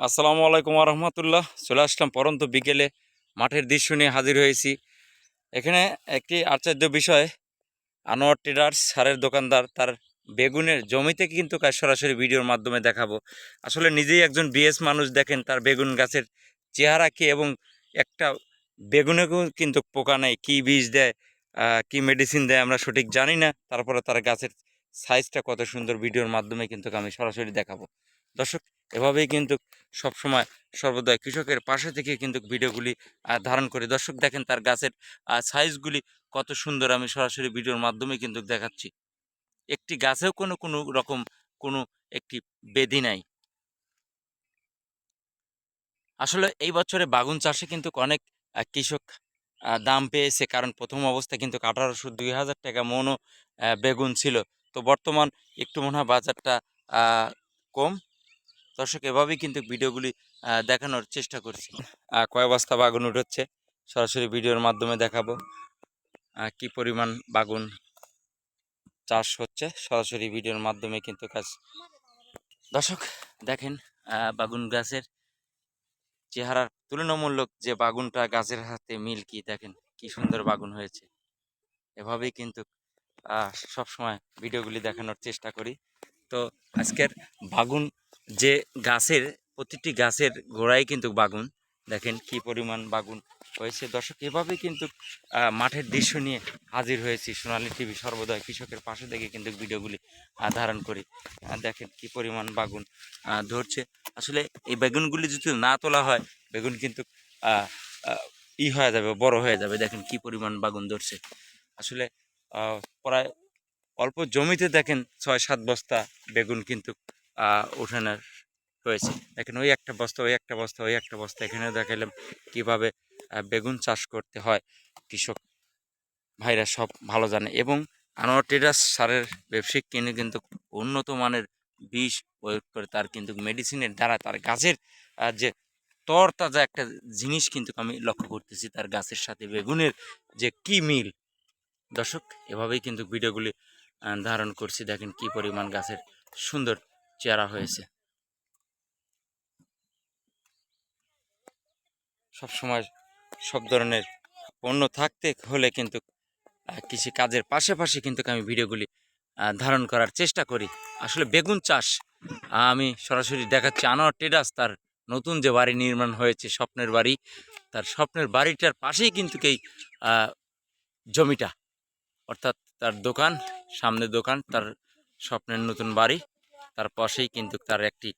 আসসালামু আলাইকুম রহমতুল্লাহ চলে আসলাম পরন্ত বিকেলে মাঠের দৃশ্য নিয়ে হাজির হয়েছি। এখানে একটি আশ্চর্য বিষয়, আনোয়ার ট্রেডার্স সারের দোকানদার তার বেগুনের জমিতে কিন্তু কাজ সরাসরি ভিডিওর মাধ্যমে দেখাবো। আসলে নিজেই একজন বিএস মানুষ দেখেন, তার বেগুন গাছের চেহারা কি এবং একটা বেগুনেও কিন্তু পোকা নেই, কী বীজ দেয় কি মেডিসিন দেয় আমরা সঠিক জানি না। তারপরে তার গাছের সাইজটা কত সুন্দর, ভিডিওর মাধ্যমে কিন্তু আমি সরাসরি দেখাবো। দর্শক, এভাবেই কিন্তু সবসময় সর্বদাই কৃষকের পাশে থেকে কিন্তু ভিডিওগুলি ধারণ করি। দর্শক দেখেন তার গাছের সাইজগুলি কত সুন্দর আমি সরাসরি ভিডিওর মাধ্যমে কিন্তু দেখাচ্ছি। একটি গাছেও কোনো কোনো রকম কোনো একটি বেদি নাই। আসলে এই বছরে বাগুন চাষে কিন্তু অনেক কৃষক দাম পেয়েছে। কারণ প্রথম অবস্থায় কিন্তু আঠারোশো দুই হাজার টাকা মনও বেগুন ছিল। তো বর্তমান একটু মনে হয় বাজারটা কম। দর্শক এভাবেই কিন্তু ভিডিওগুলি দেখানোর চেষ্টা করছি। কয় বস্তা বাগুন উঠেছে? সরাসরি ভিডিওর মাধ্যমে দেখাবো। কি পরিমাণ বাগুন চাষ হচ্ছে? সরাসরি ভিডিওর মাধ্যমে কিন্তু কাজ দর্শক দেখেন বাগুন গাছের চেহারার তুলনামূলক যে বাগুনটা গাছের হাতে মিল কি দেখেন কি সুন্দর বাগুন হয়েছে। এভাবেই কিন্তু আহ, সবসময় ভিডিওগুলি দেখানোর চেষ্টা করি। তো আজকের বাগুন যে গাছের, প্রতিটি গাছের গোড়ায় কিন্তু বাগুন। দেখেন কি পরিমাণ বাগুন হয়েছে। দর্শক এভাবেই কিন্তু মাঠের দৃশ্য নিয়ে হাজির হয়েছি সোনালী টিভি সর্বদা কৃষকের পাশে থেকে কিন্তু ভিডিওগুলি ধারণ করি। দেখেন কি পরিমাণ বাগুন ধরছে। আসলে এই বেগুনগুলি যদি না তোলা হয়, বেগুন কিন্তু ই হয়ে যাবে, বড় হয়ে যাবে। দেখেন কি পরিমাণ বাগুন ধরছে। আসলে প্রায় অল্প জমিতে দেখেন ছয় সাত বস্তা বেগুন কিন্তু আহ, ওঠানোর হয়েছে। দেখেন ওই একটা বস্তা ওই একটা বস্তা ওই একটা বস্তা। এখানে দেখালাম কীভাবে বেগুন চাষ করতে হয়। কৃষক ভাইরা সব ভালো জানে এবং আনোয়ার ট্রেডার্স সারের ব্যবসায়িক কিনে কিন্তু উন্নত মানের বিষ প্রয়োগ করে তার কিন্তু মেডিসিনের দ্বারা তার গাছের যে তরতাজা একটা জিনিস কিন্তু আমি লক্ষ্য করতেছি তার গাছের সাথে বেগুনের যে কি মিল। দর্শক এভাবেই কিন্তু ভিডিওগুলি ধারণ করছি। দেখেন কি পরিমাণ গাছের সুন্দর চেহারা হয়েছে। সব সময় সব ধরনের পণ্য থাকতে হলে কিন্তু কৃষি কাজের পাশাপাশি কিন্তু আমি ভিডিওগুলি ধারণ করার চেষ্টা করি। আসলে বেগুন চাষ আমি সরাসরি দেখাচ্ছি আনোয়ার টেডাস তার নতুন যে বাড়ি নির্মাণ হয়েছে, স্বপ্নের বাড়ি, তার স্বপ্নের বাড়িটার পাশেই কিন্তু এই জমিটা। অর্থাৎ তার দোকান, সামনে দোকান, তার স্বপ্নের নতুন বাড়ি। তার পাশেই কিন্তু তার একটি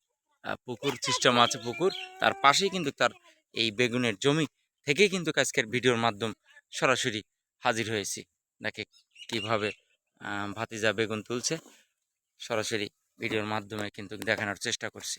পুকুর সিস্টেম আছে পুকুর। তার পাশেই কিন্তু তার এই বেগুনের জমি থেকেই কিন্তু আজকের ভিডিওর মাধ্যম সরাসরি হাজির হয়েছি। দেখে কীভাবে ভাতিজা বেগুন তুলছে, সরাসরি ভিডিওর মাধ্যমে কিন্তু দেখানোর চেষ্টা করছি।